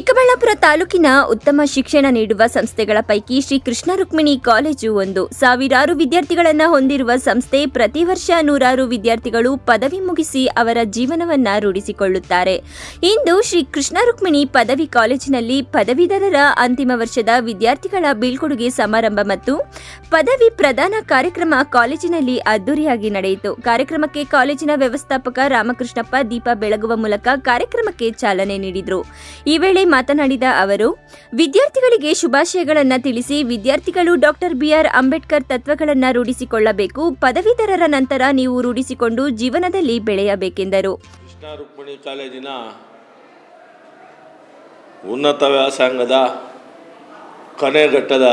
ಚಿಕ್ಕಬಳ್ಳಾಪುರ ತಾಲೂಕಿನ ಉತ್ತಮ ಶಿಕ್ಷಣ ನೀಡುವ ಸಂಸ್ಥೆಗಳ ಪೈಕಿ ಶ್ರೀ ಕೃಷ್ಣ ರುಕ್ಮಿಣಿ ಕಾಲೇಜು ಒಂದು. ಸಾವಿರಾರು ವಿದ್ಯಾರ್ಥಿಗಳನ್ನು ಹೊಂದಿರುವ ಸಂಸ್ಥೆ ಪ್ರತಿ ವರ್ಷ ನೂರಾರು ವಿದ್ಯಾರ್ಥಿಗಳು ಪದವಿ ಮುಗಿಸಿ ಅವರ ಜೀವನವನ್ನ ರೂಢಿಸಿಕೊಳ್ಳುತ್ತಾರೆ. ಇಂದು ಶ್ರೀ ಕೃಷ್ಣ ರುಕ್ಮಿಣಿ ಪದವಿ ಕಾಲೇಜಿನಲ್ಲಿ ಪದವೀಧರರ ಅಂತಿಮ ವರ್ಷದ ವಿದ್ಯಾರ್ಥಿಗಳ ಬೀಳ್ಕೊಡುಗೆ ಸಮಾರಂಭ ಮತ್ತು ಪದವಿ ಪ್ರದಾನ ಕಾರ್ಯಕ್ರಮ ಕಾಲೇಜಿನಲ್ಲಿ ಅದ್ದೂರಿಯಾಗಿ ನಡೆಯಿತು. ಕಾರ್ಯಕ್ರಮಕ್ಕೆ ಕಾಲೇಜಿನ ವ್ಯವಸ್ಥಾಪಕ ರಾಮಕೃಷ್ಣಪ್ಪ ದೀಪ ಬೆಳಗುವ ಮೂಲಕ ಕಾರ್ಯಕ್ರಮಕ್ಕೆ ಚಾಲನೆ ನೀಡಿದರು. ಈ ವೇಳೆ ಮಾತನಾಡಿದ ಅವರು, ವಿದ್ಯಾರ್ಥಿಗಳಿಗೆ ಶುಭಾಶಯಗಳನ್ನು ತಿಳಿಸಿ ವಿದ್ಯಾರ್ಥಿಗಳು ಡಾಕ್ಟರ್ ಬಿಆರ್ ಅಂಬೇಡ್ಕರ್ ತತ್ವಗಳನ್ನು ರೂಢಿಸಿಕೊಳ್ಳಬೇಕು, ಪದವೀಧರರ ನಂತರ ನೀವು ರೂಢಿಸಿಕೊಂಡು ಜೀವನದಲ್ಲಿ ಬೆಳೆಯಬೇಕೆಂದರು. ಕಾಲೇಜಿನ ಉನ್ನತ ವ್ಯಾಸಂಗದ ಕೊನೆ ಘಟ್ಟದ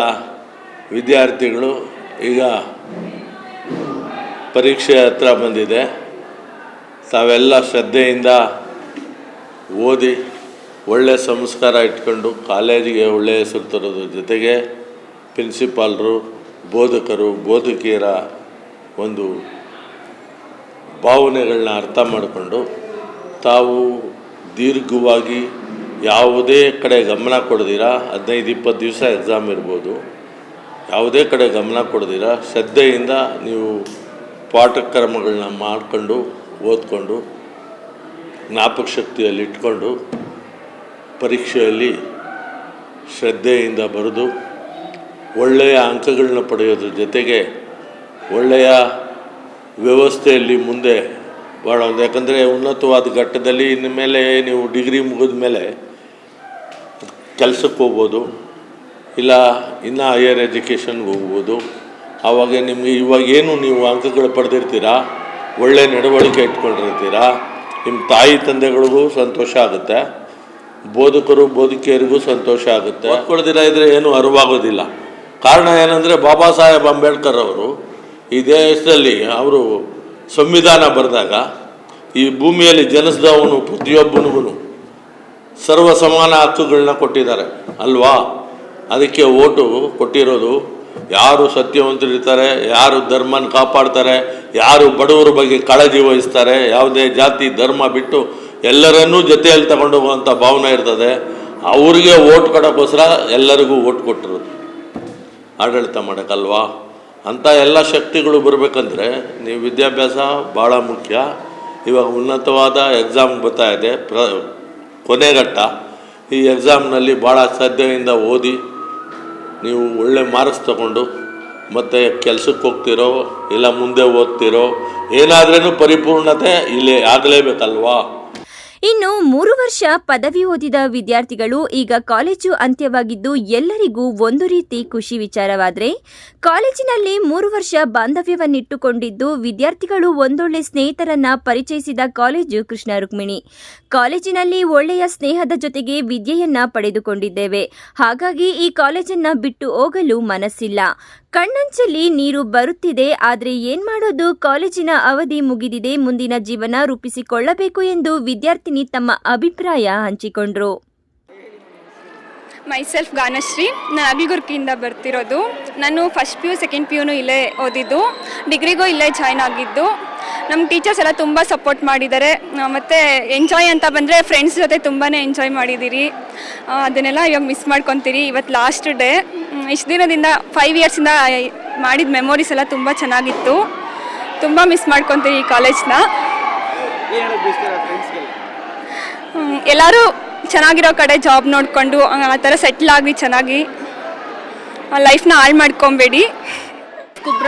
ವಿದ್ಯಾರ್ಥಿಗಳು ಈಗ ಪರೀಕ್ಷೆ ಹತ್ರ ಬಂದಿದೆ. ತಾವೆಲ್ಲ ಶ್ರದ್ಧೆಯಿಂದ ಓದಿ ಒಳ್ಳೆ ಸಂಸ್ಕಾರ ಇಟ್ಕೊಂಡು ಕಾಲೇಜಿಗೆ ಒಳ್ಳೆಯ ಹೆಸರು ತರೋದ್ರ ಜೊತೆಗೆ ಪ್ರಿನ್ಸಿಪಾಲರು, ಬೋಧಕರು, ಬೋಧಕಿಯರ ಒಂದು ಭಾವನೆಗಳನ್ನ ಅರ್ಥ ಮಾಡಿಕೊಂಡು ತಾವು ದೀರ್ಘವಾಗಿ ಯಾವುದೇ ಕಡೆ ಗಮನ ಕೊಡದಿರಾ, ಹದಿನೈದು, ಇಪ್ಪತ್ತು ದಿವಸ ಎಕ್ಸಾಮ್ ಇರ್ಬೋದು. ಯಾವುದೇ ಕಡೆ ಗಮನ ಕೊಡ್ದಿರ, ಶ್ರದ್ಧೆಯಿಂದ ನೀವು ಪಾಠಕ್ರಮಗಳನ್ನ ಮಾಡಿಕೊಂಡು ಓದ್ಕೊಂಡು ಜ್ಞಾಪಕ ಶಕ್ತಿಯಲ್ಲಿ ಇಟ್ಕೊಂಡು ಪರೀಕ್ಷೆಯಲ್ಲಿ ಶ್ರದ್ಧೆಯಿಂದ ಬರೆದು ಒಳ್ಳೆಯ ಅಂಕಗಳನ್ನ ಪಡೆಯೋದ್ರ ಜೊತೆಗೆ ಒಳ್ಳೆಯ ವ್ಯವಸ್ಥೆಯಲ್ಲಿ ಮುಂದೆ ಭಾಳ ಒಂದು ಯಾಕಂದರೆ ಉನ್ನತವಾದ ಘಟ್ಟದಲ್ಲಿ ಇನ್ನು ಮೇಲೆ ನೀವು ಡಿಗ್ರಿ ಮುಗಿದ ಮೇಲೆ ಕೆಲಸಕ್ಕೆ ಹೋಗ್ಬೋದು, ಇಲ್ಲ ಇನ್ನೂ ಹೈಯರ್ ಎಜುಕೇಷನ್ಗೆ ಹೋಗ್ಬೋದು. ಆವಾಗ ನಿಮಗೆ ಇವಾಗ ಏನು ನೀವು ಅಂಕಗಳು ಪಡೆದಿರ್ತೀರಾ ಒಳ್ಳೆಯ ನಡವಳಿಕೆ ಇಟ್ಕೊಂಡಿರ್ತೀರಾ, ನಿಮ್ಮ ತಾಯಿ ತಂದೆಗಳಿಗೂ ಸಂತೋಷ ಆಗುತ್ತೆ. ಬೋಧಕರು, ಬೋಧಕಿಯರಿಗೂ ಸಂತೋಷ ಆಗುತ್ತೆ. ಓದ್ಕೊಳ್ದಿರ ಇದ್ರೆ ಏನು ಅರಿವಾಗೋದಿಲ್ಲ. ಕಾರಣ ಏನಂದರೆ ಬಾಬಾ ಸಾಹೇಬ್ ಅಂಬೇಡ್ಕರ್ ಅವರು ಈ ದೇಶದಲ್ಲಿ ಅವರು ಸಂವಿಧಾನ ಬರೆದಾಗ ಈ ಭೂಮಿಯಲ್ಲಿ ಜನಿಸಿದವನು ಪ್ರತಿಯೊಬ್ಬನಿಗೂ ಸರ್ವ ಸಮಾನ ಹಕ್ಕುಗಳನ್ನ ಕೊಟ್ಟಿದ್ದಾರೆ. ಅಲ್ವಾ? ಅದಕ್ಕೆ ಓಟು ಕೊಟ್ಟಿರೋದು ಯಾರು ಸತ್ಯವಂತರಿರ್ತಾರೆ, ಯಾರು ಧರ್ಮನ ಕಾಪಾಡ್ತಾರೆ, ಯಾರು ಬಡವರ ಬಗ್ಗೆ ಕಾಳಜಿ ವಹಿಸ್ತಾರೆ, ಯಾವುದೇ ಜಾತಿ, ಧರ್ಮ ಬಿಟ್ಟು ಎಲ್ಲರನ್ನೂ ಜೊತೆಯಲ್ಲಿ ತಗೊಂಡು ಹೋಗುವಂಥ ಭಾವನೆ ಇರ್ತದೆ. ಅವ್ರಿಗೆ ಓಟ್ ಕೊಡೋಕ್ಕೋಸ್ಕರ ಎಲ್ಲರಿಗೂ ಓಟ್ ಕೊಟ್ಟರು ಆಡಳಿತ ಮಾಡೋಕ್ಕಲ್ವಾ? ಅಂಥ ಎಲ್ಲ ಶಕ್ತಿಗಳು ಬರಬೇಕಂದ್ರೆ ನೀವು ವಿದ್ಯಾಭ್ಯಾಸ ಭಾಳ ಮುಖ್ಯ. ಇವಾಗ ಉನ್ನತವಾದ ಎಕ್ಸಾಮ್ ಬರ್ತಾ ಇದೆ. ಪ್ರ ಕೊನೆಘಟ್ಟ ಈ ಎಕ್ಸಾಮ್ನಲ್ಲಿ ಭಾಳ ಶ್ರದ್ಧೆಯಿಂದ ಓದಿ ನೀವು ಒಳ್ಳೆ ಮಾರ್ಕ್ಸ್ ತಗೊಂಡು ಮತ್ತು ಕೆಲಸಕ್ಕೆ ಹೋಗ್ತಿರೋ ಇಲ್ಲ ಮುಂದೆ ಓದ್ತಿರೋ ಏನಾದ್ರೂ ಪರಿಪೂರ್ಣತೆ ಇಲ್ಲಿ ಆಗಲೇಬೇಕಲ್ವಾ? ಇನ್ನು ಮೂರು ವರ್ಷ ಪದವಿ ಓದಿದ ವಿದ್ಯಾರ್ಥಿಗಳು ಈಗ ಕಾಲೇಜು ಅಂತ್ಯವಾಗಿದ್ದು ಎಲ್ಲರಿಗೂ ಒಂದು ರೀತಿ ಖುಷಿ ವಿಚಾರವಾದರೆ, ಕಾಲೇಜಿನಲ್ಲಿ ಮೂರು ವರ್ಷ ಬಾಂಧವ್ಯವನ್ನಿಟ್ಟುಕೊಂಡಿದ್ದು ವಿದ್ಯಾರ್ಥಿಗಳು ಒಂದೊಳ್ಳೆ ಸ್ನೇಹಿತರನ್ನ ಪರಿಚಯಿಸಿದ ಕಾಲೇಜು ಕೃಷ್ಣ ರುಕ್ಮಿಣಿ. ಕಾಲೇಜಿನಲ್ಲಿ ಒಳ್ಳೆಯ ಸ್ನೇಹದ ಜೊತೆಗೆ ವಿದ್ಯೆಯನ್ನ ಪಡೆದುಕೊಂಡಿದ್ದೇವೆ. ಹಾಗಾಗಿ ಈ ಕಾಲೇಜನ್ನ ಬಿಟ್ಟು ಹೋಗಲು ಮನಸ್ಸಿಲ್ಲ. ಕಣ್ಣಂಚಲ್ಲಿ ನೀರು ಬರುತ್ತಿದೆ, ಆದರೆ ಏನ್ ಮಾಡೋದು? ಕಾಲೇಜಿನ ಅವಧಿ ಮುಗಿದಿದೆ, ಮುಂದಿನ ಜೀವನ ರೂಪಿಸಿಕೊಳ್ಳಬೇಕು ಎಂದು ವಿದ್ಯಾರ್ಥಿನಿ ತಮ್ಮ ಅಭಿಪ್ರಾಯ ಹಂಚಿಕೊಂಡ್ರು. ಮೈಸೆಲ್ಫ್ ಗಾನಶ್ರೀ ನಾನು ಅಗ್ಲಗುರ್ಕಿಯಿಂದ ಬರ್ತಿರೋದು. ನಾನು first P U second P ಯುನು ಇಲ್ಲೇ ಓದಿದ್ದು. ಡಿಗ್ರಿಗೂ ಇಲ್ಲೇ ಜಾಯ್ನ್ ಆಗಿದ್ದು. ನಮ್ಮ ಟೀಚರ್ಸ್ ಎಲ್ಲ ತುಂಬ ಸಪೋರ್ಟ್ ಮಾಡಿದ್ದಾರೆ. ಮತ್ತು ಎಂಜಾಯ್ ಅಂತ ಬಂದರೆ ಫ್ರೆಂಡ್ಸ್ ಜೊತೆ ತುಂಬಾ ಎಂಜಾಯ್ ಮಾಡಿದ್ದೀರಿ ಅದನ್ನೆಲ್ಲ ಇವಾಗ ಮಿಸ್ ಮಾಡ್ಕೊತೀರಿ. ಇವತ್ತು ಲಾಸ್ಟ್ ಡೇ. ಇಷ್ಟು ದಿನದಿಂದ ಫೈವ್ ಇಯರ್ಸಿಂದ ಮಾಡಿದ ಮೆಮೊರೀಸ್ ಎಲ್ಲ ತುಂಬ ಚೆನ್ನಾಗಿತ್ತು. ತುಂಬ ಮಿಸ್ ಮಾಡ್ಕೊತೀರಿ ಈ ಕಾಲೇಜ್ನ. ಎಲ್ಲರೂ ಚೆನ್ನಾಗಿರೋ ಕಡೆ ಜಾಬ್ ನೋಡಿಕೊಂಡು, ಆ ಥರ ಸೆಟ್ಲ್ ಆಗಿ ಚೆನ್ನಾಗಿ. ಲೈಫ್ನ ಹಾಳು ಮಾಡ್ಕೊಬೇಡಿ. ಕುಬ್ರ?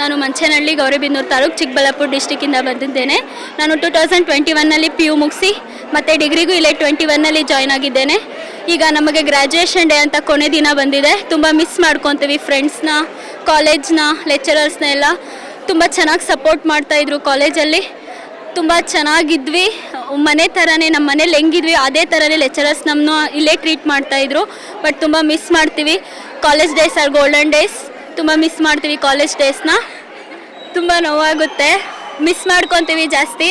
ನಾನು ಮಂಚನಹಳ್ಳಿ, ಗೌರಿಬಿದನೂರು ತಾಲೂಕು, ಚಿಕ್ಕಬಳ್ಳಾಪುರ ಡಿಸ್ಟಿಕ್ಕಿಂದ ಬಂದಿದ್ದೇನೆ. ನಾನು ಟು ತೌಸಂಡ್ ಟ್ವೆಂಟಿ ಒನ್ನಲ್ಲಿ ಪಿ ಯು ಮುಗಿಸಿ, ಮತ್ತು ಡಿಗ್ರಿಗೂ ಇಲ್ಲೇ ಟ್ವೆಂಟಿ ಒನ್ನಲ್ಲಿ ಜಾಯ್ನ್ ಆಗಿದ್ದೇನೆ. ಈಗ ನಮಗೆ ಗ್ರ್ಯಾಜುಯೇಷನ್ ಡೇ ಅಂತ ಕೊನೆ ದಿನ ಬಂದಿದೆ. ತುಂಬ ಮಿಸ್ ಮಾಡ್ಕೊತೀವಿ ಫ್ರೆಂಡ್ಸ್ನ ಕಾಲೇಜ್ನ ಲೆಕ್ಚರರ್ಸ್ನ ಎಲ್ಲ. ತುಂಬ ಚೆನ್ನಾಗಿ ಸಪೋರ್ಟ್ ಮಾಡ್ತಾಯಿದ್ರು ಕಾಲೇಜಲ್ಲಿ ತುಂಬ ಚೆನ್ನಾಗಿದ್ವಿ. ಮನೆ ಥರನೇ ನಮ್ಮ ಮನೇಲಿ ಹೆಂಗಿದ್ವಿ, ಅದೇ ಥರನೇ ಲೆಕ್ಚರರ್ಸ್ ನಮ್ಮನ್ನು ಇಲ್ಲೇ ಟ್ರೀಟ್ ಮಾಡ್ತಾಯಿದ್ರು ಬಟ್ ತುಂಬ ಮಿಸ್ ಮಾಡ್ತೀವಿ. College days are golden days ತುಂಬ ಮಿಸ್ ಮಾಡ್ತೀವಿ ಕಾಲೇಜ್ ಡೇಸ್ನ ತುಂಬ ನೋವಾಗುತ್ತೆ. ಮಿಸ್ ಮಾಡ್ಕೊತೀವಿ ಜಾಸ್ತಿ.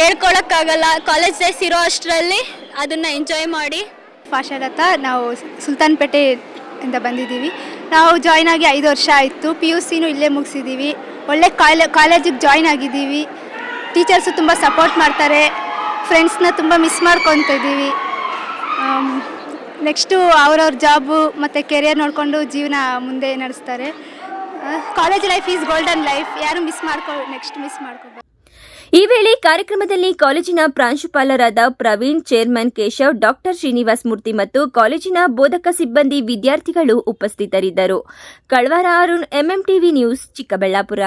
ಹೇಳ್ಕೊಳಕ್ಕಾಗಲ್ಲ. ಕಾಲೇಜ್ ಡೇಸ್ ಇರೋ ಅಷ್ಟರಲ್ಲಿ ಅದನ್ನು ಎಂಜಾಯ್ ಮಾಡಿ. ಫಾಷಲತ ನಾವು ಸುಲ್ತಾನ್ಪೇಟೆ ಇಂದ ಬಂದಿದ್ದೀವಿ. ನಾವು ಜಾಯ್ನ್ ಆಗಿ ಐದು ವರ್ಷ ಆಯಿತು. ಪಿ ಯು ಸಿನೂ ಇಲ್ಲೇ ಮುಗಿಸಿದ್ದೀವಿ. ಒಳ್ಳೆ ಕಾಲೇ, ಕಾಲೇಜಿಗೆ ಜಾಯ್ನ್ ಆಗಿದ್ದೀವಿ. ಟೀಚರ್ಸು ತುಂಬ ಸಪೋರ್ಟ್ ಮಾಡ್ತಾರೆ. ಫ್ರೆಂಡ್ಸ್ನ ತುಂಬ ಮಿಸ್ ಮಾಡ್ಕೊತ ಇದ್ದೀವಿ ನೆಕ್ಸ್ಟು ಅವ್ರವ್ರ ಜಾಬು ಮತ್ತು ಕೆರಿಯರ್ ನೋಡಿಕೊಂಡು ಜೀವನ ಮುಂದೆ ನಡೆಸ್ತಾರೆ. College life is golden life ಯಾರು ಮಿಸ್ ಮಾಡ್ಕೊ ನೆಕ್ಸ್ಟ್ ಮಿಸ್ ಮಾಡ್ಕೋಬೇಕು ಈ ವೇಳೆ ಕಾರ್ಯಕ್ರಮದಲ್ಲಿ ಕಾಲೇಜಿನ ಪ್ರಾಂಶುಪಾಲರಾದ ಪ್ರವೀಣ್ ಚೇರ್ಮನ್ ಕೇಶವ್ ಡಾಕ್ಟರ್ ಶ್ರೀನಿವಾಸ್ ಮೂರ್ತಿ ಮತ್ತು ಕಾಲೇಜಿನ ಬೋಧಕ ಸಿಬ್ಬಂದಿ ವಿದ್ಯಾರ್ಥಿಗಳು ಉಪಸ್ಥಿತರಿದ್ದರು. Kalwara Arun MMTV news Chikkaballapur.